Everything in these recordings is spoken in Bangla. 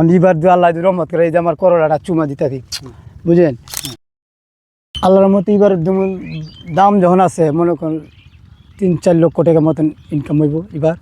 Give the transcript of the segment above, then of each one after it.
অনিবার দু আল্লাহ রহমত করে, এই যে আমার করলাটা চুমা দিতে বুঝলেন? আল্লাহর মতো এবার দাম যখন আছে, মনে করেন তিন চার লক্ষ টাকা মতন ইনকাম হইব এবার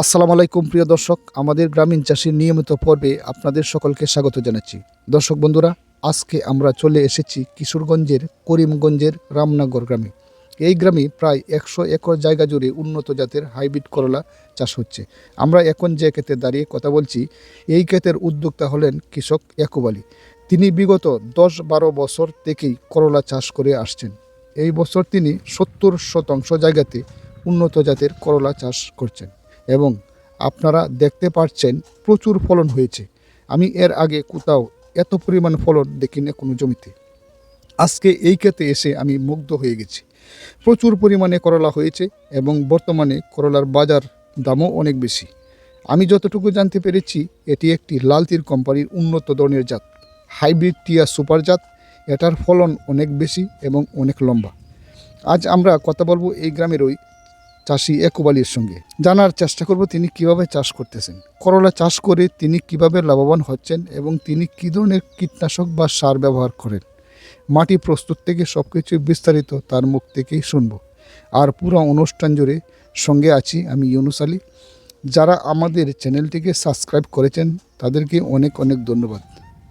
আসসালামু আলাইকুম, প্রিয় দর্শক। আমাদের গ্রামীণ চাষির নিয়মিত পর্বে আপনাদের সকলকে স্বাগত জানাচ্ছি। দর্শক বন্ধুরা, আজকে আমরা চলে এসেছি কিশোরগঞ্জের করিমগঞ্জের রামনগর গ্রামে। এই গ্রামে প্রায় একশো একর জায়গা জুড়ে উন্নত জাতের হাইব্রিড করলা চাষ হচ্ছে। আমরা এখন যে ক্ষেতে দাঁড়িয়ে কথা বলছি, এই ক্ষেতের উদ্যোক্তা হলেন কৃষক ইয়াকুব আলী। তিনি বিগত দশ বারো বছর থেকেই করলা চাষ করে আসছেন। এই বছর তিনি সত্তর শতাংশ জায়গাতে উন্নত জাতের করলা চাষ করছেন এবং আপনারা দেখতে পাচ্ছেন প্রচুর ফলন হয়েছে। আমি এর আগে কোথাও এত পরিমাণ ফলন দেখিনি কোনো জমিতে। আজকে এই ক্ষেতে এসে আমি মুগ্ধ হয়ে গেছি। প্রচুর পরিমাণে করলা হয়েছে এবং বর্তমানে করলার বাজার দামও অনেক বেশি। আমি যতটুকু জানতে পেরেছি, এটি একটি লালতির কোম্পানির উন্নত ধরনের জাত। হাইব্রিড টিয়া সুপার জাত, এটার ফলন অনেক বেশি এবং অনেক লম্বা। আজ আমরা কথা বলব এই গ্রামের ওই চাষি একুব আলীর সঙ্গে। জানার চেষ্টা করব তিনি কীভাবে চাষ করতেছেন। করলা চাষ করে তিনি কীভাবে লাভবান হচ্ছেন এবং তিনি কী ধরনের কীটনাশক বা সার ব্যবহার করেন। মাটি প্রস্তুত থেকে সব কিছু বিস্তারিত তার মুখ থেকেই শুনব। আর পুরো অনুষ্ঠান জুড়ে সঙ্গে আছি আমি ইউনুস আলী। যারা আমাদের চ্যানেলটিকে সাবস্ক্রাইব করেছেন, তাদেরকে অনেক অনেক ধন্যবাদ।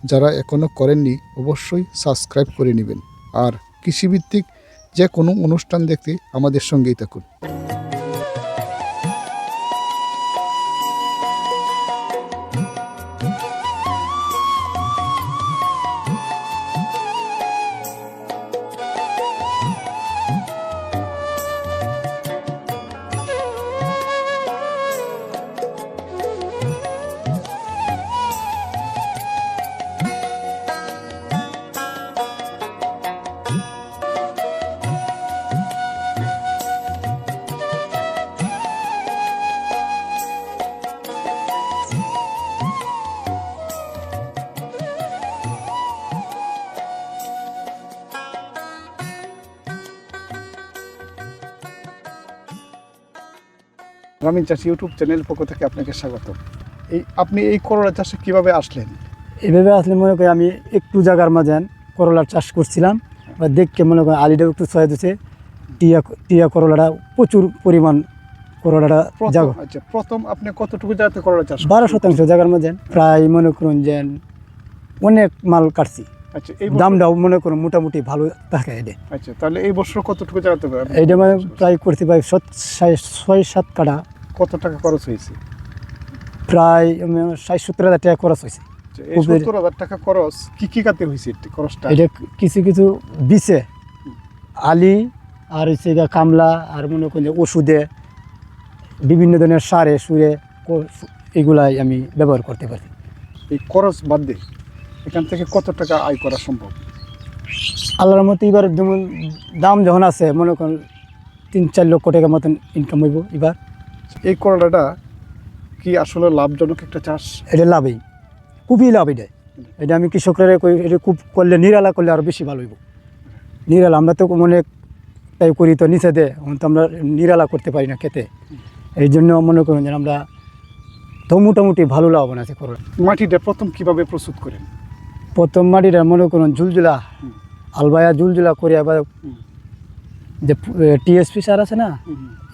যারা এখনও করেননি, অবশ্যই সাবস্ক্রাইব করে নেবেন। আর কৃষিভিত্তিক যে কোনো অনুষ্ঠান দেখতে আমাদের সঙ্গেই থাকুন। গ্রামীণ চাষি ইউটিউব চ্যানেল পক্ষ থেকে আপনাকে স্বাগত এই আপনি এই করলা চাষে কীভাবে আসলেন? এভাবে আসলে মনে করি আমি একটু জায়গার মাঝে করলার চাষ করছিলাম বা দেখকে মনে করি আলিটাও একটু ছয় দিছে টিয়া টিয়া করলাটা প্রচুর পরিমাণ করলাটা জায়গা আচ্ছা প্রথম আপনি কতটুকু জায়গাতে করলা চাষ বারো শতাংশ জায়গার মাঝে প্রায় মনে করুন যে অনেক মাল কাটছি। আচ্ছা এই দামটাও মনে করুন মোটামুটি ভালো থাকে এটা আচ্ছা তাহলে এই বছর কতটুকু মানে প্রায় করছি প্রায় সত- ছয়- সাত কাটা কত টাকা খরচ হয়েছে? প্রায় ষাট সত্তর হাজার টাকা খরচ হয়েছে। আচ্ছা, সত্তর হাজার টাকা খরচ কি কি কাতে হয়েছে খরচটা? এটা কিছু কিছু বিছে আলি আর হচ্ছে কামলা আর মনে করেন ওষুধে বিভিন্ন ধরনের সারে সুরে এগুলাই আমি ব্যবহার করতে পারি। এই খরচ বাদ দিয়ে এখান থেকে কত টাকা আয় করা সম্ভব? আল্লাহর মতো এবার যেমন দাম যখন আছে মনে করেন তিন চার লক্ষ টাকা মতন ইনকাম হইব এবার। এই করলাটা কি আসলে লাভজনক একটা চাষ? এটা লাভই। খুবই লাভ এটা। এটা আমি কৃষকরা কই এটা খুব করলে নিরালা করলে আরও বেশি ভালো হইব। নিরালা আমরা তো অনেক তাই করি তো নিচে দে তো আমরা নিরালা করতে পারি না খেতে। এই জন্য মনে করুন যে আমরা তো মোটামুটি ভালো লাভবান আছে করো মাটিটা প্রথম কীভাবে প্রস্তুত করেন? প্রথম মাটিটা মনে করুন ঝুলঝুলা। আলবায়া ঝুলঝুলা করে আবার যে টিএসপি সার আছে না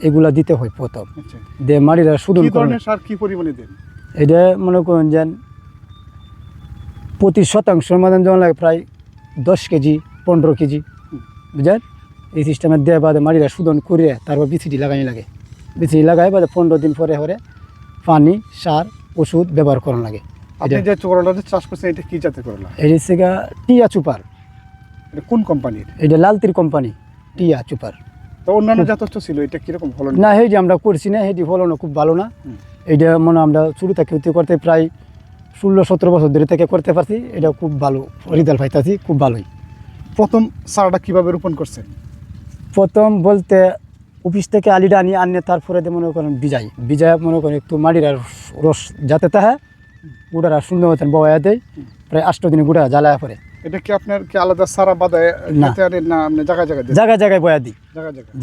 এগুলা দিতে হয় প্রথম। আচ্ছা। দিয়ে মাটিটা শুধু সার কি পরিমাণে দেন? এটা মনে করুন যে প্রতি শতাংশ মতন যেমন লাগে প্রায় দশ কেজি পনেরো কেজি। বুঝলেন? এই সিস্টেমে দেওয়া বাদে মাটিটা শোধন করে তারপর বিচিটি লাগাই লাগে। বিচিটি লাগাই বাদে পনেরো দিন পরে পরে পানি সার ওষুধ ব্যবহার করানো লাগে। আপনি এটা- যে করলাটা চাষ করছেন এটা কি জাতের করলা? এই হচ্ছে টিয়া চুপার। এটা কোন কোম্পানির এটা? লালতির কোম্পানি টিয়া চুপার। তো অন্যান্য জাত তো ছিল এটা কীরকম ফলন? না এই যে আমরা করছি না এটি ফলনও খুব ভালো না। এইটা মনে আমরা শুরু থেকে করতে প্রায় ষোলো সতেরো বছর ধরে থেকে করতে পারছি। এটা খুব ভালো রিজাল্ট পাইতেছি খুব ভালোই। প্রথম চারাটা কীভাবে রোপণ করছেন? প্রথম বলতে অফিস থেকে আলিটা আনি আনিয়ে তারপরে মনে করেন বিজাই। বিজায় মনে করেন একটু মাটির আর রস যাতে তাহা গুড়ারা সুন্দর মতন বয়া দেয় প্রায় আষ্ট দিনে গুড়া জ্বালায় পরে। এটা কি আপনার কি আলাদা সারা বাদায় না। আপনি জায়গায় জায়গায় জায়গায় জায়গায় বয়া দিই।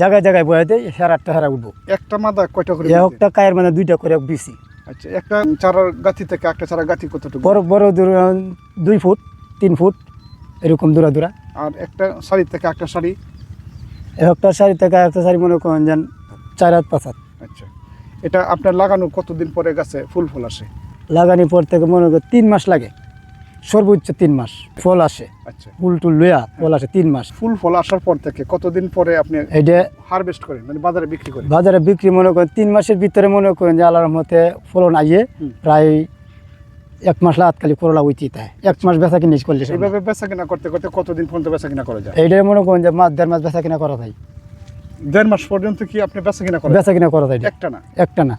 জায়গায় জায়গায়। বয়া দেয় হেরারটা হেরা উঠবো। একটা মাদা কয়টা করে একটা কায়ের মানে দুইটা করে বেশি আচ্ছা একটা চারার গাছি থেকে একটা চারা গাছি কতটুকু? বড় বড় দূর দুই ফুট তিন ফুট এরকম দূরা দূরা। আর একটা শাড়ি থেকে একটা শাড়ি? একটা শাড়ি থেকে একটা শাড়ি মনে করেন যেন চার হাত পাঁচ হাত। আচ্ছা। এটা আপনার লাগানো কতদিন পরে গাছে ফুল ফল আসে? লাগানি পর থেকে মনে করি তিন মাস লাগে। সর্বোচ্চ তিন মাস। ফল আসে। আচ্ছা। ফুল টুল লইয়া ফল আসে তিন মাস। ফুল ফল আসার পর থেকে কতদিন পরে আপনি এটা হারভেস্ট করেন? মানে বাজারে বিক্রি করেন? বাজারে বিক্রি মনে করেন তিন মাসের ভিতরে মনে করেন যে আল্লাহর মতে ফলন আইয়ে প্রায় এক মাস লাগাত খালি করলা উইতি তাই। এক মাস বেচা কিনিস করলে এইভাবে বেচা কিনা করতে করতে কতদিন পর্যন্ত বেচা কিনা করা যায়? এইটাই মনে করেন যে মাস দেড় মাস বেচা কিনা করা যায়। দেড় মাস পর্যন্ত কি আপনি বেচা কিনা করেন বেচা কিনা করা যায় একটা না? একটা না।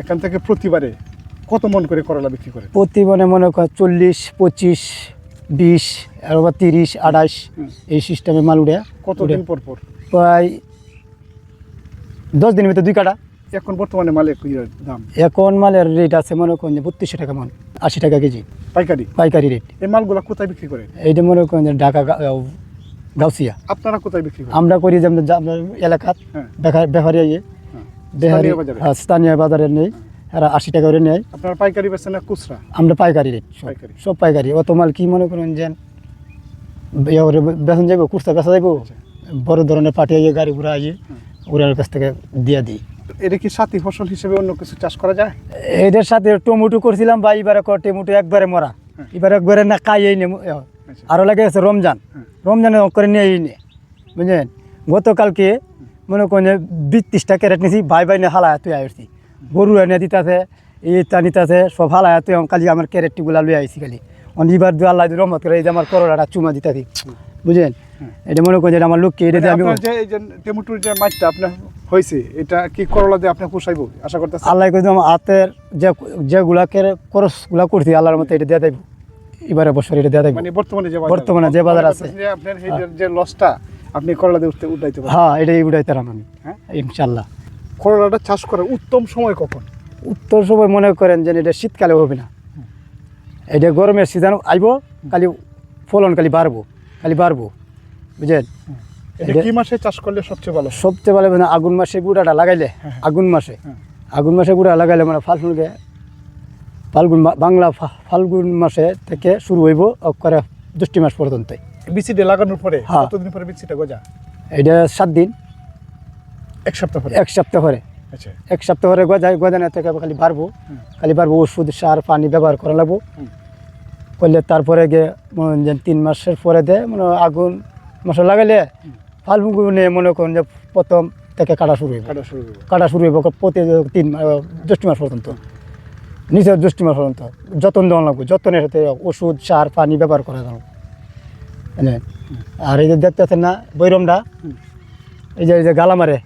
এখান থেকে প্রতিবারে কত মন করে করলা বিক্রি করে প্রতি মানে মনে করেন চল্লিশ পঁচিশ বিশ আবার তিরিশ আঠাশ এই সিস্টেমে মাল উড়ে কতদিন পর পর? প্রায় দশ দিনের ভিতরে দুই কাটা। এখন বর্তমানে মালের দাম? এখন মালের রেট আছে মনে করেন যে বত্রিশশো টাকা মন আশি টাকা কেজি। পাইকারি? পাইকারি রেট এই মালগুলা কোথায় বিক্রি করে এইটা মনে করেন যে ঢাকা গাউসিয়া। আপনারা কোথায় বিক্রি করেন? আমরা করি যা- হ্যাঁ। বেকার ব্যাপারী ইয়ে। হ্যাঁ। স্থানীয় বাজারে? হ্যাঁ, স্থানীয় বাজারে নেই। এরা আশি টাকা করে নেয়। আপনারা পাইকারি বেচেন না খুচরা? আমরা পাইকারি রেট সব পাইকারি। সব পাইকারি। অত মাল কি মনে করেন যে ইয়ে বেতন যাইব কুর্তা বেচা যাইব? আচ্ছা। বড় ধরনের পাঠিয়ে গিয়ে গাড়ি ঘোড়া আইয়ে ওরার কাছ থেকে দিয়ে দিই। এটা কি সাথী ফসল হিসেবে অন্য কিছু চাষ করা যায়? এদের সাথে টমেটো করছিলাম বা এবারে টমেটো একবারে মরা। হ্যাঁ। এবারে একবারে না খাইয়েই নে আচ্ছা। আরও লাগে আছে রমজান। হ্যাঁ। রমজানে করে নিয়েই নে বুঝলেন? গতকালকে মনে করেন যে বিত্রিশটা ক্যারেট নিয়েছি ভাই ভাই নিয়ে হালায় তুই আসছি গরু এনে দিতেছে ইটা নিতেছে সব হালায় তুই কালি আমার ক্যারেটটিগুলা লুই আইছি খালি। অনিবার দু আল্লাহ রহমত করে এই যে আমার করলাটা চুমা দিতাছি বুঝলেন? এটা মনে করেন আমার লোককে এটা দিয়ে আমি যে এই যে টমেটোর যে মাছটা আপনার হয়েছে এটা কি করলা দিয়ে আপনি পোষাইবো আশা করতেছেন আল্লাহ কিন্তু আমার হাতের যে যেগুলা খরচগুলা করছি আল্লাহর মতো এটা দিয়ে দেবো এবারে বছর এটা দিয়ে দেবো মানে বর্তমানে যে বর্তমানে যে বাজার আছে। যে আপনার যে- লসটা আপনি করলা দিয়ে উঠতে উঠাইতে হ্যাঁ এটাই উঠাইতাম আমি। হ্যাঁ? ইনশাল্লাহ করলাটা চাষ করার উত্তম সময় কখন? উত্তর সময় মনে করেন যে এটা শীতকালে হবে না। এটা গরমের সিজন আইব খালি ফলন খালি বাড়বো খালি বাড়বো বুঝলেন? কি মাসে চাষ করলে সবচেয়ে ভালো? সবচেয়ে ভালো মানে আগুন মাসে গুঁড়াটা লাগাইলে আগুন মাসে। হ্যাঁ। আগুন মাসে গুঁড়া লাগাইলে মানে ফাল্গুনকে ফাল্গুন বাংলা ফাল্গুন মাসে থেকে শুরু হইব করে জ্যৈষ্ঠ মাস পর্যন্ত বিচিটা লাগানোর পরে হ্যাঁ। কতদিন পরে বিচিটা গজা? এটা সাত দিন। এক সপ্তাহ পরে? এক সপ্তাহ পরে। আচ্ছা। এক সপ্তাহ পরে গজায় গজানো থেকে খালি বাড়বো। খালি বাড়বো ওষুধ সার পানি ব্যবহার করা লাগবো। করলে তারপরে গিয়ে মনে যে তিন মাসের পরে দে মনে আগুন মাসে লাগাইলে ফাল্গুনে মনে করেন যে প্রথম থেকে কাটা শুরু হইব। কাটা শুরু করব কাটা শুরু হইব প্রতি তিন জ্যৈষ্ঠ মাস পর্যন্ত। নিচের জ্যৈষ্ঠ মাস পর্যন্ত যত্ন দেওয়া লাগবে যত্নের সাথে ওষুধ সার পানি ব্যবহার করা যাবে বুঝলেন? আর এই যে দেখতেছেন না বৈরমটা। এই যে এই যে গালা মারে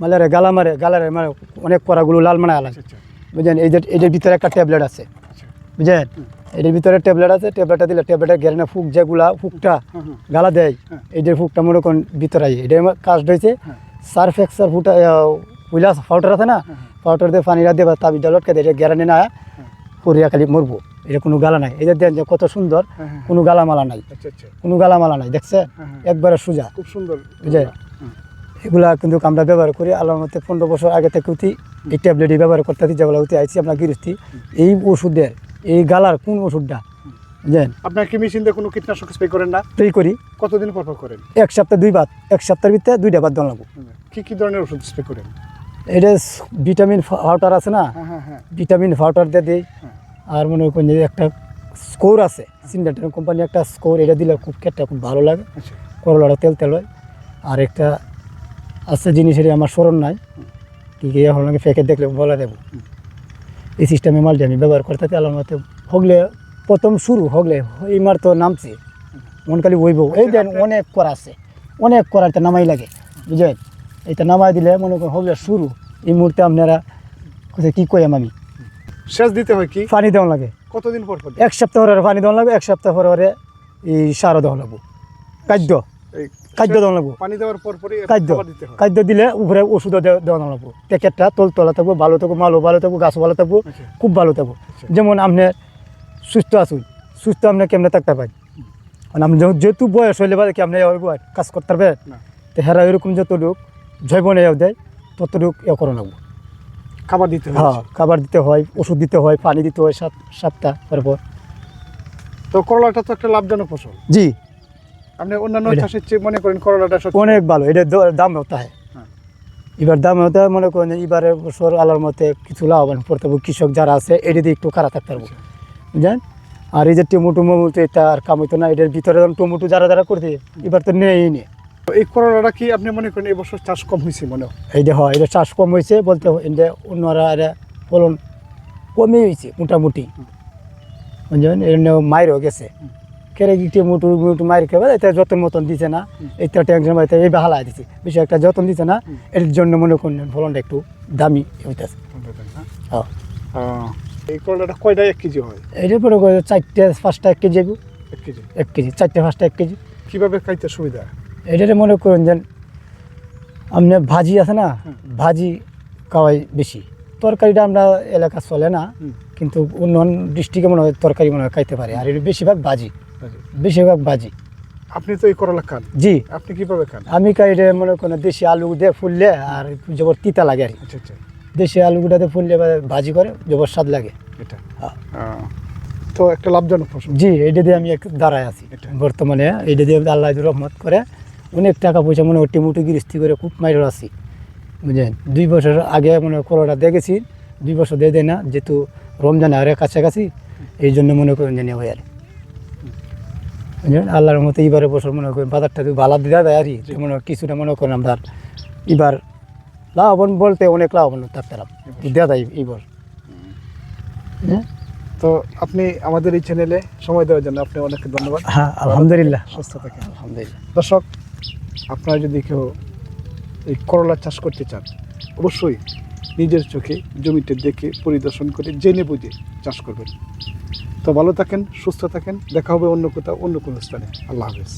মালারে গালা মারে গালারে মানে অনেক করাগুলো লাল মানে আলাদা। আচ্ছা বুঝলেন? এই যে এটার ভিতরে একটা ট্যাবলেট আছে। আচ্ছা। বুঝলেন? এটার ভিতরে ট্যাবলেট আছে ট্যাবলেটটা দিলে ট্যাবলেটের ঘেরে ফুক যেগুলা ফুকটা। গালা দেয় হ্যাঁ। এইটার ফুকটা মনে করেন ভিতরে আই এটার কাজ হয়েছে হ্যাঁ। সার্ফ এক্সার ফুটা উইলাস পাউডার আছে না? পাউডার দিয়ে পানি রাখতে বা তাবি ডলটকে দিয়ে গ্যারানি না করিয়া খালি মরবো। এটা কোনো গালা নাই। এটা দেন যে কত সুন্দর হ্যাঁ, হ্যাঁ। কোনো গালামালা নাই। আচ্ছা আচ্ছা। কোনো গালামালা নাই দেখছে হ্যাঁ, হ্যাঁ। একবারে সোজা। খুব সুন্দর বুঝলেন? এগুলা কিন্তু আমরা ব্যবহার করি। আল্লাহর মধ্যে পনেরো বছর আগে থেকে উঠি এই ট্যাবলেটই ব্যবহার করতে করতেছি যেগুলো উঠে আইছি আমরা গৃহস্থী। এই ওষুধের এই গালার কোন ওষুধটা? বুঝলেন আপনার কি মেশিন দিয়ে কোনো কীটনাশক স্প্রে করেন না? স্প্রে করি। কতদিন পর পর করেন? এক সপ্তাহ দুই বাদ। এক সপ্তাহের ভিতরে দুইটা বাদ দেওয়া লাগবো। কি কি ধরনের ওষুধ স্প্রে করেন? এটা ভিটামিন পাউডার আছে না? হ্যাঁ হ্যাঁ হ্যাঁ। ভিটামিন পাউডার দিয়ে দিই। আর মনে করেন যে একটা স্কোর আছে সিন্ডাটের কোম্পানি একটা স্কোর এটা দিলে খুব কেটটা খুব ভালো লাগে। আচ্ছা। করলাটা তেল তেল হয়। আর একটা আছে জিনিসের আমার স্মরণ নাই। কি কি এখন লাগে ফেকে দেখলে বলে দেবো। এই সিস্টেমে মালটি আমি ব্যবহার করতে থাকি আল্লাহর মতে হগলে প্রথম শুরু হগলে এই মার তো নামছে। মন খালি বইব। এই দেন অনেক করা আছে। অনেক করার নামাই লাগে বুঝলেন? এইটা নামাই দিলে মনে করেন হগলে শুরু। এই মুহূর্তে আপনারা কী কইম আমি? সেচ দিতে হয় কি? পানি দেওয়া লাগে। কতদিন পর এক সপ্তাহ পরে পানি দেওয়া লাগবে এক সপ্তাহ পরে এই সারও দেওয়া লাগবো। খাদ্য খাদ্য দেওয়া লাগবো। পানি দেওয়ার পর পরই খাদ্য দিতে খাদ্য দিলে উপরে ওষুধও দেওয়া লাগবো। প্যাকেটটা তল তলা থাকব ভালো থাকব মালও ভালো থাকব গাছও ভালো থাকব আচ্ছা। খুব ভালো থাকব। যেমন আপনি সুস্থ আসুন সুস্থ আপনি কেমনে থাকতে পারেন মানে আপনি যেহেতু বয়স হইলে বাদে কি আপনি কাজ করতে পারবে? তো হেরা এরকম যতটুক জৈব নেওয়া দেয় ততটুক এ করে নেব খাবার দিতে হয়। হ্যাঁ খাবার দিতে হয় ওষুধ দিতে হয় পানি দিতে হয় সাত সাতটা তারপর। তো করলাটা তো একটা লাভজনক ফসল। জি। আপনি অন্যান্য চাষের চেয়ে মনে করেন করলাটা সত্যি অনেক ভালো এটা দাম হতে হয়। হ্যাঁ। এবার দাম হতে মনে করেন এবারে বছর আলার মতে কিছু লাভবান পড়তে হবে। কৃষক যারা আছে এটা দিয়ে একটু খারাপ থাকতে পারব। বুঝলেন? আর এই যে টমেটো মমুটো এটা আর কামাইতো না এটার ভিতরে টমেটো যারা যারা করতে এবার তো নেই নে। এই করলাটা কি আপনি মনে করেন এবছর চাষ কম হয়েছে মনে হয়? এইটা হয় এটা চাষ কম হয়েছে বলতে এটা অন্যরা এটা ফলন কমই হয়েছে মোটামুটি। বুঝলেন? এর মাইরও গেছে। কেরে কি মুটু মুটু মাইর খেয়ে এটা যতন মতন দিছে না এটা টেনশন পাইতে এই হালাই দিছে। বেশি একটা যতন দিছে না এর জন্য মনে করেন ফলনটা একটু দামি হইতেছে। হ্যাঁ। এই করলাটা কয়টা এক কেজি হয়? এইটার পরে চারটে পাঁচটা এক কেজি এক কেজি। এক কেজি চারটে পাঁচটা এক কেজি। কীভাবে খাইতে সুবিধা? এটাতে মনে করেন যে আপনি ভাজি আছে না ভাজি খাওয়াই বেশি। তরকারিটা আমরা এলাকা চলে না কিন্তু অন্য ডিস্ট্রিক্টে মনে হয় তরকারি মনে হয় খাইতে পারে আর এটা বেশিরভাগ ভাজি। বেশিরভাগ ভাজি। আপনি তো এই করলা খান। জি। আপনি কীভাবে খান? আমি খাই এটা মনে করেন দেশি আলু দিয়ে ফুললে আর জবর তিতা লাগে আর কি। আচ্ছা আচ্ছা। দেশি আলুগুটাতে ফুললে ভাজি করে জবর স্বাদ লাগে। এটা। হ্যাঁ। তো একটা লাভজনক ফসল জি এটা দিয়ে আমি একটু দাঁড়ায় আছি। বর্তমানে। এটা দিয়ে আল্লাহ রহমত করে অনেক টাকা পয়সা মনে হয় টিমুটি গৃহস্থি করে খুব মাইর আছি বুঝলেন? দুই বছর আগে মনে হয় করোনা দেখেছি দুই বছর দিয়ে দেয় না যেহেতু রমজান আরে কাছাকাছি এই জন্য মনে করেন জানি হয়ে আর আল্লাহর মতো এবারে বছর মনে করেন বাজারটা যদি ভালো দিয়ে দেয় আর মনে হয় কিছুটা মনে করেন আমরা এবার লাভবান বলতে অনেক লাভবান থাকতাম দেওয়া যায় এইবার। হ্যাঁ? তো আপনি আমাদের এই চ্যানেলে সময় দেওয়ার জন্য আপনি অনেক ধন্যবাদ। হ্যাঁ আলহামদুলিল্লাহ। সুস্থ থাকেন। আলহামদুলিল্লাহ। দর্শক আপনারা যদি কেউ এই করলা চাষ করতে চান অবশ্যই নিজের চোখে জমিতে দেখে পরিদর্শন করে জেনে বুঝে চাষ করবেন। তো ভালো থাকেন সুস্থ থাকেন। দেখা হবে অন্য কোথাও অন্য কোনো স্থানে। আল্লাহ হাফেজ।